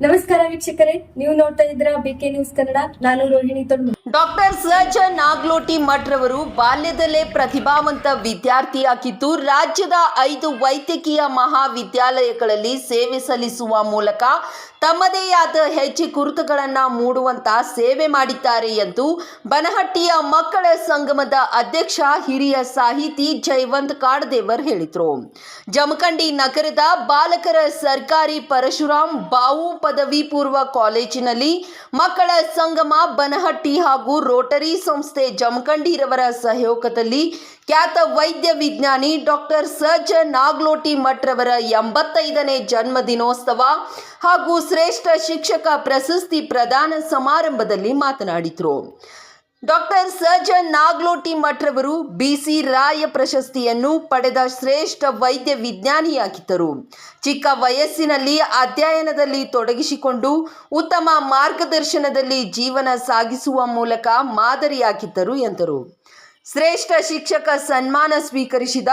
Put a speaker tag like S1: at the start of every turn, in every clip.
S1: ನಮಸ್ಕಾರ ವೀಕ್ಷಕರೇ, ನೀವು ನೋಡ್ತಾ ಇದ್ರ ಬಿಕೆ ನ್ಯೂಸ್ ಕನ್ನಡ ನಾನು ರೋಹಿಣಿ ತೊಡ್ಮು
S2: ಡಾಕ್ಟರ್ ಸಹಜ ನಾಗ್ಲೋಟಿ ಮಠ್ರವರು ಬಾಲ್ಯದಲ್ಲೇ ಪ್ರತಿಭಾವಂತ ವಿದ್ಯಾರ್ಥಿಯಾಗಿದ್ದು ರಾಜ್ಯದ ಐದು ವೈದ್ಯಕೀಯ ಮಹಾವಿದ್ಯಾಲಯಗಳಲ್ಲಿ ಸೇವೆ ಸಲ್ಲಿಸುವ ಮೂಲಕ ತಮ್ಮದೇ ಆದ ಹೆಜ್ಜೆ ಗುರುತುಗಳನ್ನು ಮೂಡುವಂತ ಸೇವೆ ಮಾಡಿದ್ದಾರೆ ಎಂದು ಬನಹಟ್ಟಿಯ ಮಕ್ಕಳ ಸಂಗಮದ ಅಧ್ಯಕ್ಷ ಹಿರಿಯ ಸಾಹಿತಿ ಜಯವಂತ್ ಕಾಡದೇವರ್ ಹೇಳಿದರು. ಜಮಖಂಡಿ ನಗರದ ಬಾಲಕರ ಸರ್ಕಾರಿ ಪರಶುರಾಮ್ ಬಾವು ಪದವಿ ಪೂರ್ವ ಕಾಲೇಜಿನಲ್ಲಿ ಮಕ್ಕಳ ಸಂಗಮ ಬನಹಟ್ಟಿ ಹಾಗೂ ರೋಟರಿ ಸಂಸ್ಥೆ ಜಮಖಂಡಿರವರ ಸಹಯೋಗದಲ್ಲಿ ಖ್ಯಾತ ವೈದ್ಯ ವಿಜ್ಞಾನಿ ಡಾಕ್ಟರ್ ಸರ್ಜನ್ ನಾಗ್ಲೋಟಿ ಮಠ್ರವರ ಎಂಬತ್ತೈದನೇ ಜನ್ಮದಿನೋತ್ಸವ ಹಾಗೂ ಶ್ರೇಷ್ಠ ಶಿಕ್ಷಕ ಪ್ರಶಸ್ತಿ ಪ್ರದಾನ ಸಮಾರಂಭದಲ್ಲಿ ಮಾತನಾಡಿದರು. ಡಾಕ್ಟರ್ ಸರ್ಜನ್ ನಾಗ್ಲೋಟಿ ಮಠ್ರವರು ಬಿಸಿ ರಾಯ ಪ್ರಶಸ್ತಿಯನ್ನು ಪಡೆದ ಶ್ರೇಷ್ಠ ವೈದ್ಯ ವಿಜ್ಞಾನಿಯಾಗಿದ್ದರು. ಚಿಕ್ಕ ವಯಸ್ಸಿನಲ್ಲಿ ಅಧ್ಯಯನದಲ್ಲಿ ತೊಡಗಿಸಿಕೊಂಡು ಉತ್ತಮ ಮಾರ್ಗದರ್ಶನದಲ್ಲಿ ಜೀವನ ಸಾಗಿಸುವ ಮೂಲಕ ಮಾದರಿಯಾಗಿದ್ದರು ಎಂದರು. ಶ್ರೇಷ್ಠ ಶಿಕ್ಷಕ ಸನ್ಮಾನ ಸ್ವೀಕರಿಸಿದ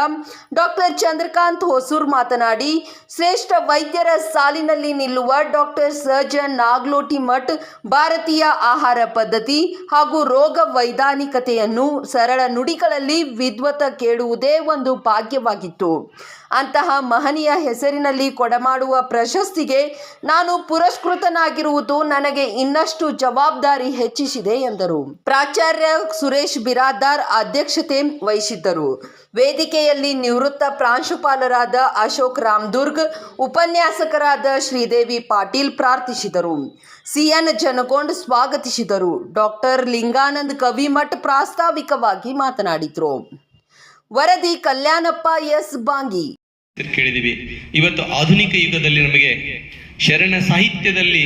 S2: ಡಾಕ್ಟರ್ ಚಂದ್ರಕಾಂತ್ ಹೊಸೂರ್ ಮಾತನಾಡಿ, ಶ್ರೇಷ್ಠ ವೈದ್ಯರ ಸಾಲಿನಲ್ಲಿ ನಿಲ್ಲುವ ಡಾಕ್ಟರ್ ಸರ್ಜನ್ ನಾಗ್ಲೋಟಿ ಮಠ್ ಭಾರತೀಯ ಆಹಾರ ಪದ್ಧತಿ ಹಾಗೂ ರೋಗ ವೈಧಾನಿಕತೆಯನ್ನು ಸರಳ ನುಡಿಗಳಲ್ಲಿ ವಿದ್ವತ ಕೇಳುವುದೇ ಒಂದು ಭಾಗ್ಯವಾಗಿತ್ತು. ಅಂತಹ ಮಹನೀಯ ಹೆಸರಿನಲ್ಲಿ ಕೊಡಮಾಡುವ ಪ್ರಶಸ್ತಿಗೆ ನಾನು ಪುರಸ್ಕೃತನಾಗಿರುವುದು ನನಗೆ ಇನ್ನಷ್ಟು ಜವಾಬ್ದಾರಿ ಹೆಚ್ಚಿಸಿದೆ ಎಂದರು. ಪ್ರಾಚಾರ್ಯ ಸುರೇಶ್ ಬಿರಾದಾರ್ ಅಧ್ಯಕ್ಷತೆ ವಹಿಸಿದ್ದರು. ವೇದಿಕೆಯಲ್ಲಿ ನಿವೃತ್ತ ಪ್ರಾಂಶುಪಾಲರಾದ ಅಶೋಕ್ ರಾಮದುರ್ಗ್, ಉಪನ್ಯಾಸಕರಾದ ಶ್ರೀದೇವಿ ಪಾಟೀಲ್ ಪ್ರಾರ್ಥಿಸಿದರು. ಸಿಎನ್ ಜನಗೊಂಡ್ ಸ್ವಾಗತಿಸಿದರು. ಡಾಕ್ಟರ್ ಲಿಂಗಾನಂದ್ ಕವಿಮಠ್ ಪ್ರಾಸ್ತಾವಿಕವಾಗಿ ಮಾತನಾಡಿದರು. ವರದಿ ಕಲ್ಯಾಣಪ್ಪ ಎಸ್. ಬಾಂಗಿ.
S3: ಕೇಳಿದೀವಿ ಇವತ್ತು ಆಧುನಿಕ ಯುಗದಲ್ಲಿ ನಮಗೆ ಶರಣ ಸಾಹಿತ್ಯದಲ್ಲಿ,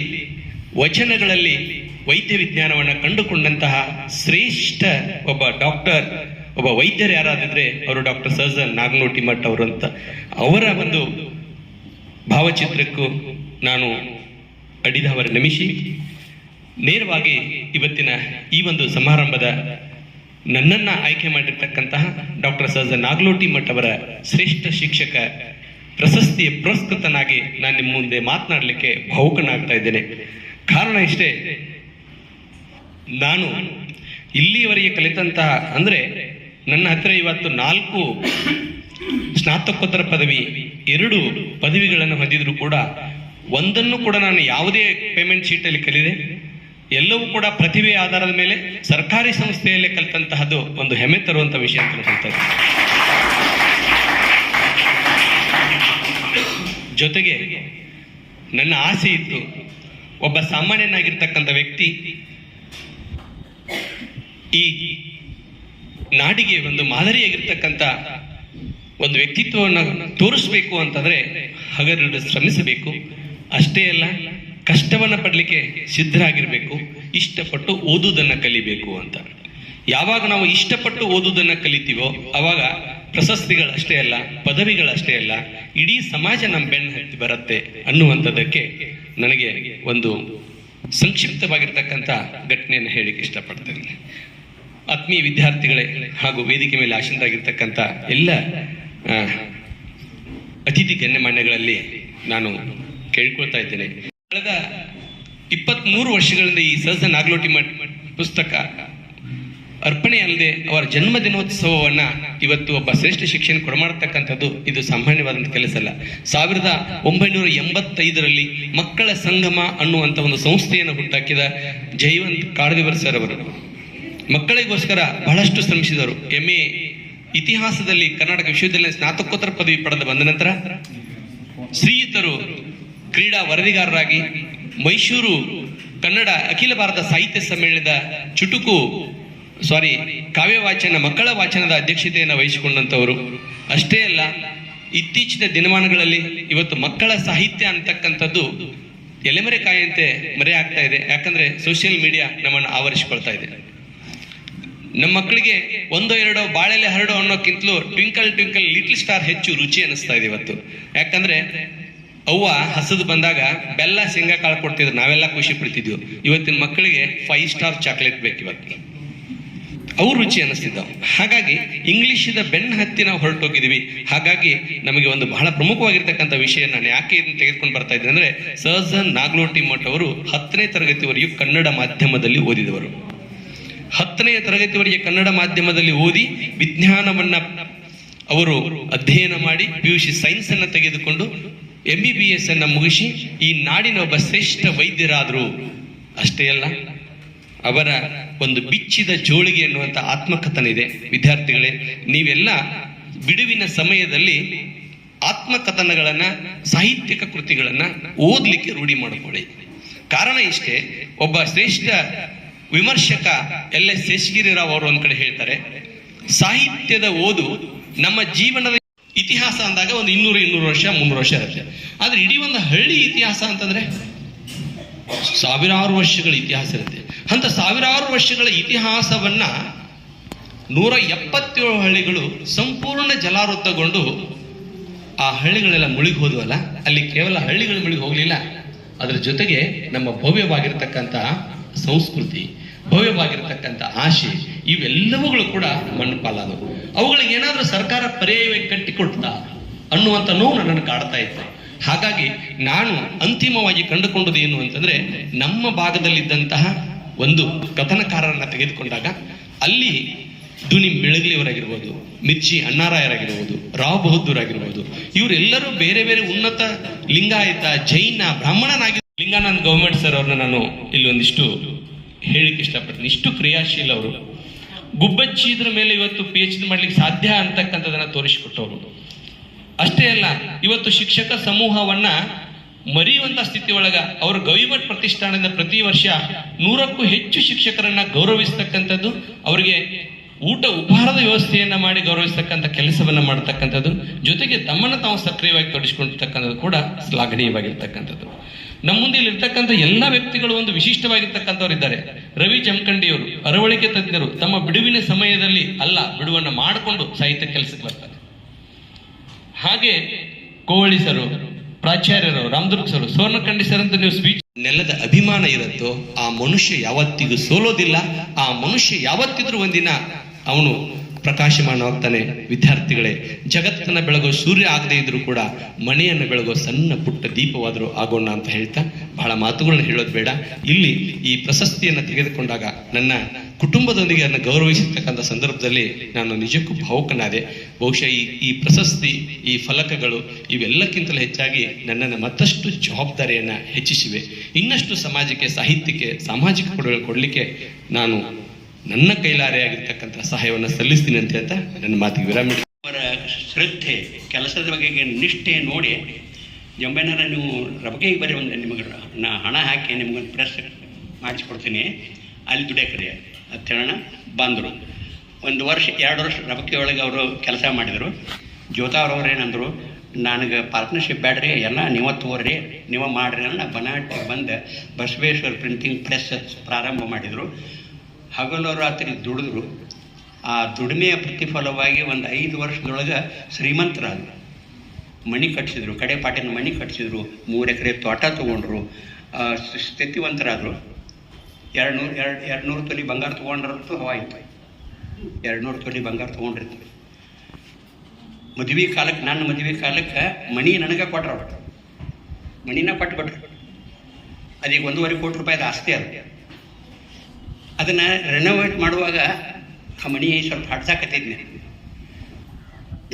S3: ವಚನಗಳಲ್ಲಿ, ವೈದ್ಯ ವಿಜ್ಞಾನವನ್ನು ಕಂಡುಕೊಂಡಂತಹ ಶ್ರೇಷ್ಠ ಒಬ್ಬ ಡಾಕ್ಟರ್, ಒಬ್ಬ ವೈದ್ಯರು ಯಾರಾದಿದ್ರೆ ಅವರು ಡಾಕ್ಟರ್ ಸರ್ಜನ್ ನಾಗನೋಟಿ ಮಠ್ ಅವರು ಅಂತ. ಅವರ ಒಂದು ಭಾವಚಿತ್ರಕ್ಕೂ ನಾನು ಅಡಿದವರ ನಮಿಸಿ ನೇರವಾಗಿ ಇವತ್ತಿನ ಈ ಒಂದು ಸಮಾರಂಭದ ನನ್ನನ್ನ ಆಯ್ಕೆ ಮಾಡಿರ್ತಕ್ಕಂತಹ ಡಾಕ್ಟರ್ ಸರ್ಜನ್ ನಾಗ್ಲೋಟಿ ಮಠ ಅವರ ಶ್ರೇಷ್ಠ ಶಿಕ್ಷಕ ಪ್ರಶಸ್ತಿಯ ಪುರಸ್ಕೃತನಾಗಿ ನಾನು ನಿಮ್ಮ ಮುಂದೆ ಮಾತನಾಡಲಿಕ್ಕೆ ಭಾವುಕನಾಗ್ತಾ ಇದ್ದೇನೆ. ಕಾರಣ ಇಷ್ಟೇ, ನಾನು ಇಲ್ಲಿಯವರೆಗೆ ಕಲಿತಂತಹ ಅಂದ್ರೆ ನನ್ನ ಹತ್ರ ಇವತ್ತು ನಾಲ್ಕು ಸ್ನಾತಕೋತ್ತರ ಪದವಿ, ಎರಡು ಪದವಿಗಳನ್ನು ಹೊಂದಿದ್ರು ಕೂಡ ಒಂದನ್ನು ಕೂಡ ನಾನು ಯಾವುದೇ ಪೇಮೆಂಟ್ ಶೀಟಲ್ಲಿ ಕಲಿದೆ. ಎಲ್ಲವೂ ಕೂಡ ಪ್ರತಿಭೆ ಆಧಾರದ ಮೇಲೆ ಸರ್ಕಾರಿ ಸಂಸ್ಥೆಯಲ್ಲೇ ಕಲಿತಂತಹದ್ದು ಒಂದು ಹೆಮ್ಮೆ ತರುವಂತ ವಿಷಯ ಅಂತ ಹೇಳ್ತಾರೆ ಜೊತೆಗೆ ನನ್ನ ಆಸೆ ಇತ್ತು ಒಬ್ಬ ಸಾಮಾನ್ಯನಾಗಿರ್ತಕ್ಕಂಥ ವ್ಯಕ್ತಿ ಈ ನಾಡಿಗೆ ಒಂದು ಮಾದರಿಯಾಗಿರ್ತಕ್ಕಂಥ ಒಂದು ವ್ಯಕ್ತಿತ್ವವನ್ನು ತೋರಿಸ್ಬೇಕು ಅಂತಂದ್ರೆ ಹಗರ ಶ್ರಮಿಸಬೇಕು. ಅಷ್ಟೇ ಅಲ್ಲ ಕಷ್ಟವನ್ನ ಪಡಲಿಕ್ಕೆ ಸಿದ್ಧರಾಗಿರಬೇಕು, ಇಷ್ಟಪಟ್ಟು ಓದುವುದನ್ನು ಕಲಿಬೇಕು ಅಂತ. ಯಾವಾಗ ನಾವು ಇಷ್ಟಪಟ್ಟು ಓದುವುದನ್ನು ಕಲಿತೀವೋ, ಅವಾಗ ಪ್ರಶಸ್ತಿಗಳಷ್ಟೇ ಅಲ್ಲ, ಪದವಿಗಳಷ್ಟೇ ಅಲ್ಲ, ಇಡೀ ಸಮಾಜ ನಮ್ಮ ಬೆನ್ನು ಹತ್ತಿ ಬರುತ್ತೆ ಅನ್ನುವಂಥದ್ದಕ್ಕೆ ನನಗೆ ಒಂದು ಸಂಕ್ಷಿಪ್ತವಾಗಿರ್ತಕ್ಕಂಥ ಘಟನೆಯನ್ನು ಹೇಳಿಕ್ಕೆ ಇಷ್ಟಪಡ್ತೇನೆ. ಆತ್ಮೀಯ ವಿದ್ಯಾರ್ಥಿಗಳೇ ಹಾಗೂ ವೇದಿಕೆ ಮೇಲೆ ಆಸೀನರಾಗಿರ್ತಕ್ಕಂಥ ಎಲ್ಲ ಅತಿಥಿ ಗಣ್ಯಮಾನ್ಯಗಳಲ್ಲಿ ನಾನು ಕೇಳ್ಕೊಳ್ತಾ ಇದ್ದೇನೆ. ಕಳೆದ ಇಪ್ಪತ್ತ್ ಮೂರು ವರ್ಷಗಳಿಂದ ಈ ಸಹಜ ನಾಗಲೋಟಿ ಮಠ ಪುಸ್ತಕ ಅರ್ಪಣೆ ಅಲ್ಲದೆ ಅವರ ಜನ್ಮ ದಿನೋತ್ಸವವನ್ನು ಇವತ್ತು ಒಬ್ಬ ಶ್ರೇಷ್ಠ ಶಿಕ್ಷಣ ಕೊಡಮಾಡ್ತಕ್ಕಂಥದ್ದು ಇದು ಸಾಮಾನ್ಯವಾದಂಥ ಕೆಲಸ ಅಲ್ಲ. ಸಾವಿರದ ಒಂಬೈನೂರ ಎಂಬತ್ತೈದರಲ್ಲಿ ಮಕ್ಕಳ ಸಂಗಮ ಅನ್ನುವಂಥ ಒಂದು ಸಂಸ್ಥೆಯನ್ನು ಹುಟ್ಟಾಕಿದ ಜೈವಂತ್ ಕಾಡದಿವರ್ ಸರ್ ಅವರು. ಮಕ್ಕಳಿಗೋಸ್ಕರ ಬಹಳಷ್ಟು ಶ್ರಮಿಸಿದರು. ಎಂ ಎ ಇತಿಹಾಸದಲ್ಲಿ ಕರ್ನಾಟಕ ವಿಶ್ವವಿದ್ಯಾಲಯ ಸ್ನಾತಕೋತ್ತರ ಪದವಿ ಪಡೆದು ಬಂದ ನಂತರ ಶ್ರೀಯುತರು ಕ್ರೀಡಾ ವರದಿಗಾರರಾಗಿ ಮೈಸೂರು ಕನ್ನಡ ಅಖಿಲ ಭಾರತ ಸಾಹಿತ್ಯ ಸಮ್ಮೇಳನದ ಚುಟುಕು ಸಾರಿ ಕಾವ್ಯ ವಾಚನ, ಮಕ್ಕಳ ವಾಚನದ ಅಧ್ಯಕ್ಷತೆಯನ್ನು ವಹಿಸಿಕೊಂಡಂತವರು ಅಷ್ಟೇ ಅಲ್ಲ, ಇತ್ತೀಚಿನ ದಿನಮಾನಗಳಲ್ಲಿ ಇವತ್ತು ಮಕ್ಕಳ ಸಾಹಿತ್ಯ ಅಂತಕ್ಕಂಥದ್ದು ಎಲೆಮರೆ ಕಾಯಂತೆ ಮರೆ ಆಗ್ತಾ ಇದೆ. ಯಾಕಂದ್ರೆ ಸೋಷಿಯಲ್ ಮೀಡಿಯಾ ನಮ್ಮನ್ನು ಆವರಿಸಿಕೊಳ್ತಾ ಇದೆ. ನಮ್ಮ ಮಕ್ಕಳಿಗೆ ಒಂದೋ ಎರಡೋ ಬಾಳೆಲೆ ಹರಡೋ ಅನ್ನೋಕ್ಕಿಂತಲೂ ಟ್ವಿಂಕಲ್ ಟ್ವಿಂಕಲ್ ಲಿಟ್ಲ್ ಸ್ಟಾರ್ ಹೆಚ್ಚು ರುಚಿ ಅನಿಸ್ತಾ ಇದೆ ಇವತ್ತು. ಯಾಕಂದ್ರೆ ಅವ್ವ ಹಸದು ಬಂದಾಗ ಬೆಲ್ಲ, ಶೇಂಗಾ ಕಾಳು ಕೊಡ್ತಿದ್ರು. ನಾವೆಲ್ಲ ಖುಷಿ ಪಡ್ತಿದ್ವಿ. ಇವತ್ತಿನ ಮಕ್ಕಳಿಗೆ ಫೈವ್ ಸ್ಟಾರ್ ಚಾಕ್ಲೇಟ್ ಬೇಕು ಇವತ್ತು. ಅವು ರುಚಿ ಅನ್ನಿಸ್ತಿದ್ದವು ಹಾಗಾಗಿ ಇಂಗ್ಲಿಷಿದ ಬೆನ್ನ ಹತ್ತಿ ನಾವು ಹೊರಟೋಗಿದ್ದೀವಿ ಹಾಗಾಗಿ ನಮಗೆ ಒಂದು ಬಹಳ ಪ್ರಮುಖವಾಗಿರ್ತಕ್ಕಂಥ ವಿಷಯ ನಾನು ಯಾಕೆ ಇದನ್ನು ತೆಗೆದುಕೊಂಡು ಬರ್ತಾ ಇದ್ದೆ ಅಂದ್ರೆ ಸರ್ಜನ್ ನಾಗ್ಲೋಟಿ ಮಠ ಅವರು ಹತ್ತನೇ ತರಗತಿವರೆಗೂ ಕನ್ನಡ ಮಾಧ್ಯಮದಲ್ಲಿ ಓದಿದವರು. ಹತ್ತನೆಯ ತರಗತಿವರೆಗೆ ಕನ್ನಡ ಮಾಧ್ಯಮದಲ್ಲಿ ಓದಿ ವಿಜ್ಞಾನವನ್ನ ಅವರು ಅಧ್ಯಯನ ಮಾಡಿ ಪಿ ಯು ಸಿ ಸೈನ್ಸ್ ಅನ್ನ ತೆಗೆದುಕೊಂಡು ಎಂ ಬಿ ಬಿ ಎಸ್ ಅನ್ನ ಮುಗಿಸಿ ಈ ನಾಡಿನ ಒಬ್ಬ ಶ್ರೇಷ್ಠ ವೈದ್ಯರಾದರು. ಅಷ್ಟೇ ಅಲ್ಲ, ಅವರ ಒಂದು ಬಿಚ್ಚಿದ ಜೋಳಿಗೆ ಎನ್ನುವಂತ ಆತ್ಮಕಥನ ಇದೆ. ವಿದ್ಯಾರ್ಥಿಗಳೇ, ನೀವೆಲ್ಲ ಬಿಡುವಿನ ಸಮಯದಲ್ಲಿ ಆತ್ಮಕಥನಗಳನ್ನ, ಸಾಹಿತ್ಯಿಕ ಕೃತಿಗಳನ್ನ ಓದ್ಲಿಕ್ಕೆ ರೂಢಿ ಮಾಡಿಕೊಳ್ಳಿ. ಕಾರಣ ಇಷ್ಟೇ, ಒಬ್ಬ ಶ್ರೇಷ್ಠ ವಿಮರ್ಶಕ ಎಲ್ ಎಸ್ ಶೇಷಗಿರಿರಾವ್ ಅವರು ಒಂದ್ ಕಡೆ ಹೇಳ್ತಾರೆ, ಸಾಹಿತ್ಯದ ಓದು ನಮ್ಮ ಜೀವನದ ಇತಿಹಾಸ ಅಂದಾಗ ಒಂದು ಇನ್ನೂರು ಇನ್ನೂರು ವರ್ಷ, ಮುನ್ನೂರು ವರ್ಷ ಇರುತ್ತೆ. ಆದರೆ ಇಡೀ ಒಂದು ಹಳ್ಳಿ ಇತಿಹಾಸ ಅಂತಂದ್ರೆ ಸಾವಿರಾರು ವರ್ಷಗಳ ಇತಿಹಾಸ ಇರುತ್ತೆ. ಅಂತ ಸಾವಿರಾರು ವರ್ಷಗಳ ಇತಿಹಾಸವನ್ನ ನೂರ ಎಪ್ಪತ್ತೇಳು ಹಳ್ಳಿಗಳು ಸಂಪೂರ್ಣ ಜಲಾವೃತಗೊಂಡು ಆ ಹಳ್ಳಿಗಳೆಲ್ಲ ಮುಳುಗಿ ಹೋದವಲ್ಲ? ಅಲ್ಲಿ ಕೇವಲ ಹಳ್ಳಿಗಳು ಮುಳುಗಿ ಹೋಗಲಿಲ್ಲ. ಅದರ ಜೊತೆಗೆ ನಮ್ಮ ಭವ್ಯವಾಗಿರ್ತಕ್ಕಂಥ ಸಂಸ್ಕೃತಿ, ಭವ್ಯವಾಗಿರ್ತಕ್ಕಂಥ ಆಶೆ, ಇವೆಲ್ಲವುಗಳು ಕೂಡ ಮಣ್ಣು ಪಾಲಾದವು. ಅವುಗಳಿಗೆ ಏನಾದರೂ ಸರ್ಕಾರ ಪರ್ಯಾಯವಾಗಿ ಕಟ್ಟಿಕೊಡ್ತಾ ಅನ್ನುವಂಥ ನೋವು ನನ್ನನ್ನು ಕಾಡ್ತಾ ಇತ್ತು. ಹಾಗಾಗಿ ನಾನು ಅಂತಿಮವಾಗಿ ಕಂಡುಕೊಂಡದ್ದು ಏನು ಅಂತಂದ್ರೆ ನಮ್ಮ ಭಾಗದಲ್ಲಿದ್ದಂತಹ ಒಂದು ಕಥನಕಾರರನ್ನ ತೆಗೆದುಕೊಂಡಾಗ ಅಲ್ಲಿ ದುನಿ ಬೆಳಗಲಿಯವರಾಗಿರ್ಬೋದು ಮಿರ್ಚಿ ಅಣ್ಣಾರಾಯರಾಗಿರ್ಬೋದು, ರಾವ್ ಬಹದ್ದೂರಾಗಿರ್ಬೋದು, ಇವರೆಲ್ಲರೂ ಬೇರೆ ಬೇರೆ ಉನ್ನತ ಲಿಂಗಾಯತ, ಜೈನ, ಬ್ರಾಹ್ಮಣನಾಗಿ ಲಿಂಗಾನಂದ್ ಗೌರ್ಮೆಂಟ್ ಸರ್ ಅವ್ರನ್ನ ನಾನು ಇಲ್ಲಿ ಒಂದಿಷ್ಟು ಹೇಳಿಕ್ಕೆ ಇಷ್ಟಪಡ್ತೀನಿ. ಇಷ್ಟು ಕ್ರಿಯಾಶೀಲ ಅವರು ಗುಬ್ಬಚ್ಚಿದ್ರ ಮೇಲೆ ಇವತ್ತು ಪಿ ಎಚ್ ಡಿ ಮಾಡ್ಲಿಕ್ಕೆ ಸಾಧ್ಯ ಅಂತಕ್ಕಂಥದನ್ನ ತೋರಿಸಿಕೊಟ್ಟವರು. ಅಷ್ಟೇ ಅಲ್ಲ, ಇವತ್ತು ಶಿಕ್ಷಕ ಸಮೂಹವನ್ನ ಮರೆಯುವಂತ ಸ್ಥಿತಿ ಒಳಗ ಅವರು ಗವಿಮಠ ಪ್ರತಿಷ್ಠಾನದಿಂದ ಪ್ರತಿ ವರ್ಷ ನೂರಕ್ಕೂ ಹೆಚ್ಚು ಶಿಕ್ಷಕರನ್ನ ಗೌರವಿಸ್ತಕ್ಕಂಥದ್ದು, ಅವರಿಗೆ ಊಟ ಉಪಹಾರದ ವ್ಯವಸ್ಥೆಯನ್ನ ಮಾಡಿ ಗೌರವಿಸ್ತಕ್ಕಂಥ ಕೆಲಸವನ್ನ ಮಾಡತಕ್ಕಂಥದ್ದು, ಜೊತೆಗೆ ತಮ್ಮನ್ನು ತಾವು ಸಕ್ರಿಯವಾಗಿ ತೊಡಗಿಸಿಕೊಂಡಿರ್ತಕ್ಕಂಥದ್ದು ಕೂಡ ಶ್ಲಾಘನೀಯವಾಗಿರ್ತಕ್ಕಂಥದ್ದು. ನಮ್ಮ ಮುಂದೆ ಇಲ್ಲಿರ್ತಕ್ಕಂಥ ಎಲ್ಲ ವ್ಯಕ್ತಿಗಳು ಒಂದು ವಿಶಿಷ್ಟವಾಗಿರ್ತಕ್ಕಂಥವ್ರು ಇದ್ದಾರೆ ರವಿ ಜಮಖಂಡಿಯವರು, ಅರವಳಿಕೆ ತಜ್ಞರು, ತಮ್ಮ ಬಿಡುವಿನ ಸಮಯದಲ್ಲಿ ಅಲ್ಲ, ಬಿಡುವನ್ನ ಮಾಡಿಕೊಂಡು ಸಾಹಿತ್ಯ ಕೆಲಸಕ್ಕೆ ಬರ್ತಾರೆ. ಹಾಗೆ ಕೋವಳಿ ಸರು, ಪ್ರಾಚಾರ್ಯರು, ರಾಮದುರ್ಗ ಸರು ಸರ್ ಅಂತ ನೀವು ಸ್ಪೀಚ್ ನೆಲದ ಅಭಿಮಾನ ಇರುತ್ತೋ, ಆ ಮನುಷ್ಯ ಯಾವತ್ತಿಗೂ ಸೋಲೋದಿಲ್ಲ, ಆ ಮನುಷ್ಯ ಯಾವತ್ತಿದ್ರೂ ಒಂದಿನ ಅವನು ಪ್ರಕಾಶಮಾನವಾಗ್ತಾನೆ ವಿದ್ಯಾರ್ಥಿಗಳೇ. ಜಗತ್ತನ್ನ ಬೆಳಗೋ ಸೂರ್ಯ ಆಗದೇ ಇದ್ರೂ ಕೂಡ ಮನೆಯನ್ನು ಬೆಳಗೋ ಸಣ್ಣ ಪುಟ್ಟ ದೀಪವಾದರೂ ಆಗೋಣ ಅಂತ ಹೇಳ್ತಾ ಬಹಳ ಮಾತುಗಳನ್ನ ಹೇಳೋದು ಬೇಡ. ಇಲ್ಲಿ ಈ ಪ್ರಶಸ್ತಿಯನ್ನು ತೆಗೆದುಕೊಂಡಾಗ ನನ್ನ ಕುಟುಂಬದೊಂದಿಗೆ ಅದನ್ನು ಗೌರವಿಸಿರ್ತಕ್ಕಂಥ ಸಂದರ್ಭದಲ್ಲಿ ನಾನು ನಿಜಕ್ಕೂ ಭಾವುಕನಾದೆ. ಬಹುಶಃ ಈ ಈ ಪ್ರಶಸ್ತಿ, ಈ ಫಲಕಗಳು ಇವೆಲ್ಲಕ್ಕಿಂತಲೂ ಹೆಚ್ಚಾಗಿ ನನ್ನನ್ನು ಮತ್ತಷ್ಟು ಜವಾಬ್ದಾರಿಯನ್ನು ಹೆಚ್ಚಿಸಿವೆ. ಇನ್ನಷ್ಟು ಸಮಾಜಕ್ಕೆ, ಸಾಹಿತ್ಯಕ್ಕೆ, ಸಾಮಾಜಿಕ ಕೊಡುಗೆ ಕೊಡಲಿಕ್ಕೆ ನಾನು ನನ್ನ ಕೈಲಾರೆಯಾಗಿರ್ತಕ್ಕಂಥ ಸಹಾಯವನ್ನು ಸಲ್ಲಿಸ್ತೀನಿ ಅಂತ ಹೇಳ್ತಾ ನನ್ನ ಮಾತಿಗೆ ವಿರಾಮ
S4: ಅವರ ಶ್ರದ್ಧೆ, ಕೆಲಸದ ಬಗೆಗೆ ನಿಷ್ಠೆ ನೋಡಿ ಜಂಬೆನಾರ ನೀವು ರಬಗೆಗೆ ಬರೀ ಒಂದು ನಿಮಗೆ ನಾ ಹಣ ಹಾಕಿ ನಿಮ್ಗೊಂದು ಪ್ರೆಸ್ ಮಾಡಿಸ್ಕೊಡ್ತೀನಿ. ಅಲ್ಲಿ ದುಡಿಯಕ್ರಿ. ಅಂತ ಹೇಳೋಣ, ಬಂದರು. ಒಂದು ವರ್ಷ, ಎರಡು ವರ್ಷ ರಬಕೆ ಒಳಗೆ ಅವರು ಕೆಲಸ ಮಾಡಿದರು. ಜ್ಯೋತಾವ್ರವ್ರು ಏನಂದರು, ನನಗೆ ಪಾರ್ಟ್ನರ್ಶಿಪ್ ಬೇಡ್ರಿ, ಎಲ್ಲ ನೀವ ತೋರ್ರಿ, ನೀವ ಮಾಡ್ರಿ ಅಂತ ಬನಾಟಿಗೆ ಬಂದು ಬಸವೇಶ್ವರ ಪ್ರಿಂಟಿಂಗ್ ಪ್ರೆಸ್ ಪ್ರಾರಂಭ ಮಾಡಿದರು. ಹಗಲು ರಾತ್ರಿ ದುಡಿದ್ರು, ಆ ದುಡಿಮೆಯ ಪ್ರತಿಫಲವಾಗಿ ಒಂದು ಐದು ವರ್ಷದೊಳಗೆ ಶ್ರೀಮಂತರಾದರು. ಮಣಿ ಕಟ್ಟಿಸಿದ್ರು ಕಡೆ ಪಾಟಿನ ಮಣಿ ಕಟ್ಟಿಸಿದ್ರು ಮೂರು ಎಕರೆ ತೋಟ ತೊಗೊಂಡ್ರು ಸ್ಥಿತಿವಂತರಾದರು. ಎರಡು ನೂರು ಎರಡು ಎರಡು ನೂರು ತೊಲಿ ಬಂಗಾರ ತೊಗೊಂಡ್ರಂತೂ ಹವಾಯಿತು. ಎರಡು ನೂರು ತೊಲಿ ಬಂಗಾರ ತೊಗೊಂಡಿರ್ತೀವಿ. ಮದುವೆ ಕಾಲಕ್ಕೆ ನನ್ನ ಮದುವೆ ಕಾಲಕ್ಕೆ ಮಣಿ ನನಗೆ ಕೊಟ್ರು ಮಣಿನ ಕೊಟ್ಟು ಕೊಟ್ರು ಅದೀಗ ಒಂದೂವರೆ ಕೋಟಿ ರೂಪಾಯಿದು ಆಸ್ತಿ ಅದು. ಅದನ್ನು ರೆನೋವೇಟ್ ಮಾಡುವಾಗ ಆ ಮಣಿ ಸ್ವಲ್ಪ ಹಡ್ಸಾಕತ್ತಿದ್ನೆ.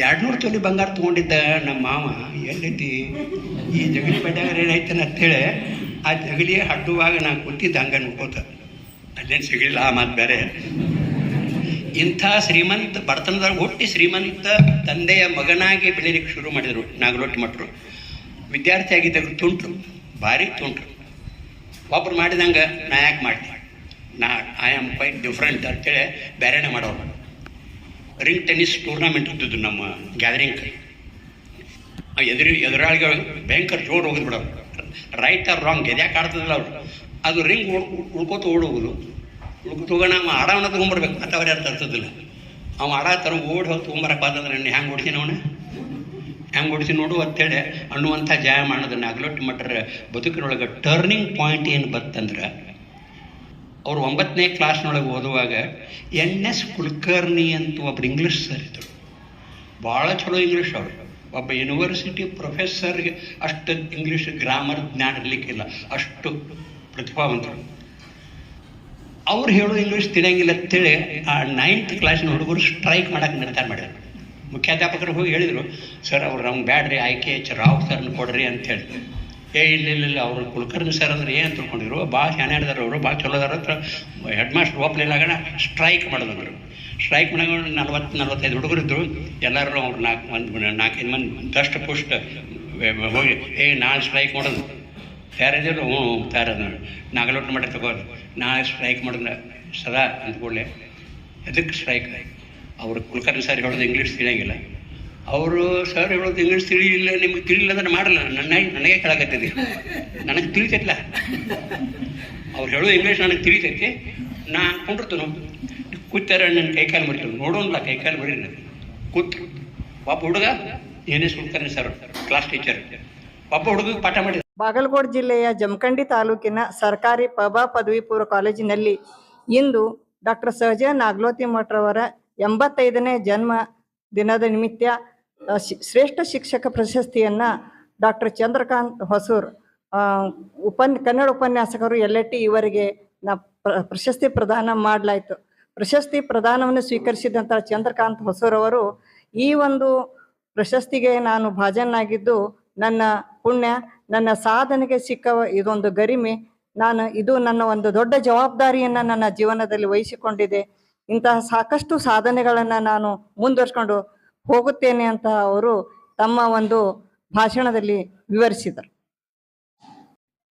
S4: ಎರಡು ನೂರು ತೊಲಿ ಬಂಗಾರ ತೊಗೊಂಡಿದ್ದ ನಮ್ಮ ಮಾವ, ಎಲ್ಲೈತಿ, ಈ ಜಗಲಿ ಬಡ್ಯಾಗ ಏನೈತನ ಅಂತೇಳಿ, ಆ ಜಗಲಿ ಹಡ್ಡುವಾಗ ನಾನು ಕೂತಿದ್ದ ಹಂಗೆ ನೋಡ್ಕೋತ. ಅಲ್ಲೇನು ಸಿಗಲಿಲ್ಲ, ಆ ಮಾತು ಬೇರೆ ಇಂಥ ಶ್ರೀಮಂತ ಬಡತನದಾಗ ಹುಟ್ಟಿ ಶ್ರೀಮಂತ ತಂದೆಯ ಮಗನಾಗಿ ಬೆಳೀಲಿಕ್ಕೆ ಶುರು ಮಾಡಿದರು ನಾಗಲೋಟಿ ಮಠರು ವಿದ್ಯಾರ್ಥಿ ಆಗಿದ್ದಾಗ ತುಂಟ್ರು, ಭಾರಿ ತುಂಟ್ರು. ಒಬ್ರು ಮಾಡಿದಂಗೆ ನಾ ಯಾಕೆ ಮಾಡ್ತೀನಿ ನಾ ಐ ಆಮ್ ಕ್ವೈಟ್ ಡಿಫ್ರೆಂಟ್ ಅಂತೇಳಿ ಬೇರೆನೇ ಮಾಡೋರು. ರಿಂಗ್ ಟೆನ್ನಿಸ್ ಟೂರ್ನಮೆಂಟ್ ಇದ್ದಿದ್ದು ನಮ್ಮ ಗ್ಯಾದರಿಂಗ್ ಎದುರು ಎದುರಾಳಿಗೆ ಭಯಂಕರ ಜೋರು ಹೋಗಿದ್ ಬಿಡೋರು. ರೈಟ್ ಆರ್ ರಾಂಗ್ ಎದ್ಯಾಕೆ ಆಡ್ತದಲ್ಲ ಅವರು. ಅದು ರಿಂಗ್ ಉಳ್ಕೋತ ಓಡೋಗುದು. ಉಳ್ಕೋತ ಹೋಗೋಣ, ಅವ ಆಡೋಣ ತೊಗೊಂಬರ್ಬೇಕು. ಅವ್ರು ಯಾರು ತರ್ತದಿಲ್ಲ ಅವ ಆಡ ತರ ಓಡಿ ಹೋಗಿ ತೊಗೊಂಬರಕ್ಕೆ ಬಾದಂದ್ರೆ ನಾನು ಹೆಂಗೆ ಓಡಿಸಿನ ಅವನ? ಹೆಂಗೆ ಓಡಿಸಿ ನೋಡು ಅಂತೇಳಿ ಅನ್ನುವಂಥ ಜಾಯಮಾನದ ನಾಗಲೊಟ್ಟಿ ಮಟ್ಟರ ಬದುಕಿನೊಳಗೆ ಟರ್ನಿಂಗ್ ಪಾಯಿಂಟ್ ಏನು ಬರ್ತಂದ್ರೆ ಅವರು ಒಂಬತ್ತನೇ ಕ್ಲಾಸ್ನೊಳಗೆ ಓದುವಾಗ, ಎನ್ ಎಸ್ ಕುಲಕರ್ಣಿ ಅಂತ ಒಬ್ರು ಇಂಗ್ಲೀಷ್ ಸರ್ ಇದ್ದರು ಭಾಳ ಚಲೋ ಇಂಗ್ಲೀಷ್ ಅವರು. ಒಬ್ಬ ಯೂನಿವರ್ಸಿಟಿ ಪ್ರೊಫೆಸರ್ಗೆ ಅಷ್ಟು ಇಂಗ್ಲೀಷ್ ಗ್ರಾಮರ್ ಜ್ಞಾನ ಇರಲಿಕ್ಕಿಲ್ಲ. ಅಷ್ಟು ಪ್ರತಿಭಾವಂತರು. ಅವ್ರು ಹೇಳೋ ಇಂಗ್ಲೀಷ್ ತಿಳಿಯಂಗಿಲ್ಲ ಅಂತೇಳಿ ಆ ನೈನ್ತ್ ಕ್ಲಾಸಿನ ಹುಡುಗರು ಸ್ಟ್ರೈಕ್ ಮಾಡೋಕ್ಕೆ ನಿರ್ಧಾರ ಮಾಡಿದ್ರು. ಮುಖ್ಯಾಧ್ಯಾಪಕರು ಹೋಗಿ ಹೇಳಿದರು ಸರ್ ಅವ್ರು ನಮ್ಗೆ ಬ್ಯಾಡ್ರಿ ಆಯ್ಕೆ ಎಚ್ ರಾವ್ ಸರ್ನ ಕೊಡ್ರಿ ಅಂತ ಹೇಳಿ. ಏ, ಇಲ್ಲ ಇಲ್ಲ ಅವರು ಕುಲಕರ್ಣಿ ಸರ್ ಅಂದ್ರೆ ಏನು ತಿಳ್ಕೊಂಡಿರು? ಭಾಳ ಚೆನ್ನಾಗಿದಾರ ಅವರು ಭಾಳ ಚಲೋ ಅದಾರ ಅಂತ ಹೆಡ್ ಮಾಸ್ಟರ್ ಒಪ್ಪಲಿಲ್ಲ ಆಗಣ ಸ್ಟ್ರೈಕ್ ಮಾಡಿದ್ರು ಸ್ಟ್ರೈಕ್ ಮಾಡೋಣ, ನಲ್ವತ್ತು, ನಲ್ವತ್ತೈದು ಹುಡುಗರು ಇದ್ದರು ಎಲ್ಲರೂ ಅವ್ರು ನಾಲ್ಕು ಒಂದು ನಾಲ್ಕೈದು ಮಂದಿ ದಷ್ಟ ಪುಷ್ಟ ಹೋಗಿ, ಏ, ನಾಳೆ ಸ್ಟ್ರೈಕ್ ಮಾಡೋದು. ಯಾರಿದ್ರು, ಹ್ಞೂ ತಾರ ನಾಗಲೋಟ ಮಾಡಿ ತಗೋದು ನಾಳೆ ಸ್ಟ್ರೈಕ್ ಮಾಡಿದ್ರೆ ಸದಾ ಅಂದ್ಕೊಳ್ಳೆ. ಎದಕ್ಕೆ ಸ್ಟ್ರೈಕ್ ಅವರು ಕುಲಕರ್ಣಿ ಸರ್ ಹೇಳೋದು ಇಂಗ್ಲೀಷ್ ತಿಳಿಯಂಗಿಲ್ಲ. ಅವರು, ಸರ್ ಹೇಳೋದು ಇಂಗ್ಲೀಷ್ ತಿಳಿಯಿಲ್ಲ ನಿಮ್ಗೆ ತಿಳಿಲಿಲ್ಲ ಅಂದ್ರೆ ಮಾಡಲ್ಲ. ನನ್ನ ನನಗೆ ಕೆಳಗತ್ತದೆ ನನಗೆ ತಿಳಿತೈತಿಲ್ಲ. ಅವ್ರು ಹೇಳೋ ಇಂಗ್ಲೀಷ್ ನನಗೆ ತಿಳಿತೈತಿ. ನಾ ಕುಂಡಿರ್ತನು ಕೂತಾರ ನನ್ನ ಕೈಕಾಲು ಮರಿತು. ನೋಡೋಣ ಕೈಕಾಲು ನನಗೆ. ಕೂತು. ಪಾಪ ಹುಡುಗ, ಏನೇ ಸುಳ್ತಾನೆ ಸರ್ ಕ್ಲಾಸ್ ಟೀಚರ್ ಪಾಪ ಹುಡುಗ ಪಾಠ ಮಾಡಿ
S5: ಬಾಗಲಕೋಟೆ ಜಿಲ್ಲೆಯ ಜಮಖಂಡಿ ತಾಲೂಕಿನ ಸರ್ಕಾರಿ ಪಬಾ ಪದವಿ ಪೂರ್ವ ಕಾಲೇಜಿನಲ್ಲಿ ಇಂದು ಡಾಕ್ಟರ್ ಸಹಜ ನಾಗ್ಲೋತಿ ಮಠರವರ ಎಂಬತ್ತೈದನೇ ಜನ್ಮ ದಿನದ ನಿಮಿತ್ತ ಶ್ರೇಷ್ಠ ಶಿಕ್ಷಕ ಪ್ರಶಸ್ತಿಯನ್ನು ಡಾಕ್ಟರ್ ಚಂದ್ರಕಾಂತ್ ಹೊಸೂರ್ ಉಪನ್, ಕನ್ನಡ ಉಪನ್ಯಾಸಕರು ಎಲ್ಲೆಟ್ಟಿ ಇವರಿಗೆ ನ ಪ್ರಶಸ್ತಿ ಪ್ರದಾನ ಮಾಡಲಾಯಿತು. ಪ್ರಶಸ್ತಿ ಪ್ರದಾನವನ್ನು ಸ್ವೀಕರಿಸಿದಂಥ ಚಂದ್ರಕಾಂತ್ ಹೊಸೂರವರು ಈ ಒಂದು ಪ್ರಶಸ್ತಿಗೆ ನಾನು ಭಾಜನಾಗಿದ್ದು ನನ್ನ ಪುಣ್ಯ, ನನ್ನ ಸಾಧನೆಗೆ ಸಿಕ್ಕ ಇದೊಂದು ಗರಿಮೆ. ನಾನು, ಇದು ನನ್ನ ಒಂದು ದೊಡ್ಡ ಜವಾಬ್ದಾರಿಯನ್ನು ನನ್ನ ಜೀವನದಲ್ಲಿ ವಹಿಸಿಕೊಂಡಿದೆ. ಇಂತಹ ಸಾಕಷ್ಟು ಸಾಧನೆಗಳನ್ನು ನಾನು ಮುಂದುವರ್ಸ್ಕೊಂಡು ಹೋಗುತ್ತೇನೆ ಅಂತ ಅವರು ತಮ್ಮ ಒಂದು ಭಾಷಣದಲ್ಲಿ ವಿವರಿಸಿದರು.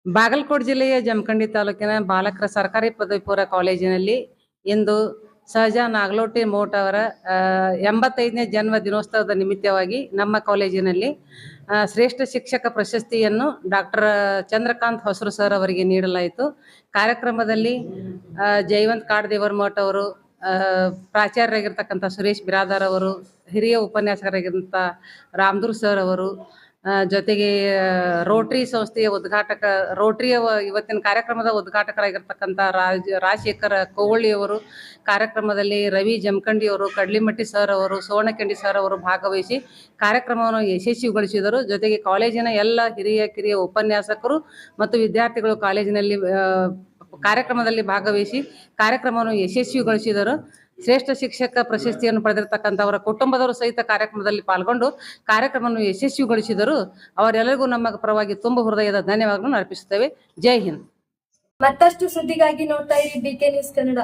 S6: ಬಾಗಲಕೋಟೆ ಜಿಲ್ಲೆಯ ಜಮಖಂಡಿ ತಾಲೂಕಿನ ಬಾಲಕರ ಸರ್ಕಾರಿ ಪದವಿ ಪೂರ್ವ ಕಾಲೇಜಿನಲ್ಲಿ ಇಂದು ಸಹಜ ನಾಗಲೋಟಿ ಮೋಟ್ ಅವರ ಎಂಬತ್ತೈದನೇ ಜನ್ಮ ದಿನೋತ್ಸವದ ನಿಮಿತ್ತವಾಗಿ ನಮ್ಮ ಕಾಲೇಜಿನಲ್ಲಿ ಶ್ರೇಷ್ಠ ಶಿಕ್ಷಕ ಪ್ರಶಸ್ತಿಯನ್ನು ಡಾಕ್ಟರ್ ಚಂದ್ರಕಾಂತ್ ಹೊಸರು ಸರ್ ಅವರಿಗೆ ನೀಡಲಾಯಿತು. ಕಾರ್ಯಕ್ರಮದಲ್ಲಿ ಜಯವಂತ್ ಕಾಡದೇವರ ಮೋಟ್ ಅವರು ಪ್ರಾಚಾರ್ಯರಾಗಿರ್ತಕ್ಕಂಥ ಸುರೇಶ್ ಬಿರಾದಾರ್ ಅವರು, ಹಿರಿಯ ಉಪನ್ಯಾಸಕರಾಗಿರುವಂಥ ರಾಮದೂರ್ ಸರ್ ಅವರು ಜೊತೆಗೆ ರೋಟ್ರಿ ಸಂಸ್ಥೆಯ ಉದ್ಘಾಟಕ, ರೋಟ್ರಿಯ ಇವತ್ತಿನ ಕಾರ್ಯಕ್ರಮದ ಉದ್ಘಾಟಕರಾಗಿರ್ತಕ್ಕಂಥ ರಾಜ್, ರಾಜಶೇಖರ ಕೋವಳಿಯವರು ಕಾರ್ಯಕ್ರಮದಲ್ಲಿ ರವಿ ಜಮಖಂಡಿ ಅವರು, ಕಡ್ಲಿಮಟ್ಟಿ ಸರ್ ಅವರು ಸೋಣಕೆಂಡಿ ಸರ್ ಅವರು ಭಾಗವಹಿಸಿ ಕಾರ್ಯಕ್ರಮವನ್ನು ಯಶಸ್ವಿಗೊಳಿಸಿದರು. ಜೊತೆಗೆ ಕಾಲೇಜಿನ ಎಲ್ಲ ಹಿರಿಯ ಕಿರಿಯ ಉಪನ್ಯಾಸಕರು ಮತ್ತು ವಿದ್ಯಾರ್ಥಿಗಳು ಕಾಲೇಜಿನಲ್ಲಿ ಕಾರ್ಯಕ್ರಮದಲ್ಲಿ ಭಾಗವಹಿಸಿ ಕಾರ್ಯಕ್ರಮವನ್ನು ಯಶಸ್ವಿಗೊಳಿಸಿದರು. ಶ್ರೇಷ್ಠ ಶಿಕ್ಷಕ ಪ್ರಶಸ್ತಿಯನ್ನು ಪಡೆದಿರತಕ್ಕಂಥವರ ಕುಟುಂಬದವರು ಸಹಿತ ಕಾರ್ಯಕ್ರಮದಲ್ಲಿ ಪಾಲ್ಗೊಂಡು ಕಾರ್ಯಕ್ರಮವನ್ನು ಯಶಸ್ವಿಗೊಳಿಸಿದರು. ಅವರೆಲ್ಲರಿಗೂ ನಮ್ಮ ಪರವಾಗಿ ತುಂಬ ಹೃದಯದ ಧನ್ಯವಾದಗಳನ್ನು ಅರ್ಪಿಸುತ್ತೇವೆ. ಜೈ ಹಿಂದ್.
S1: ಮತ್ತಷ್ಟು ಸುದ್ದಿಗಾಗಿ ನೋಡ್ತಾ ಇರಿ ಬಿ ಕೆ ನ್ಯೂಸ್ ಕನ್ನಡ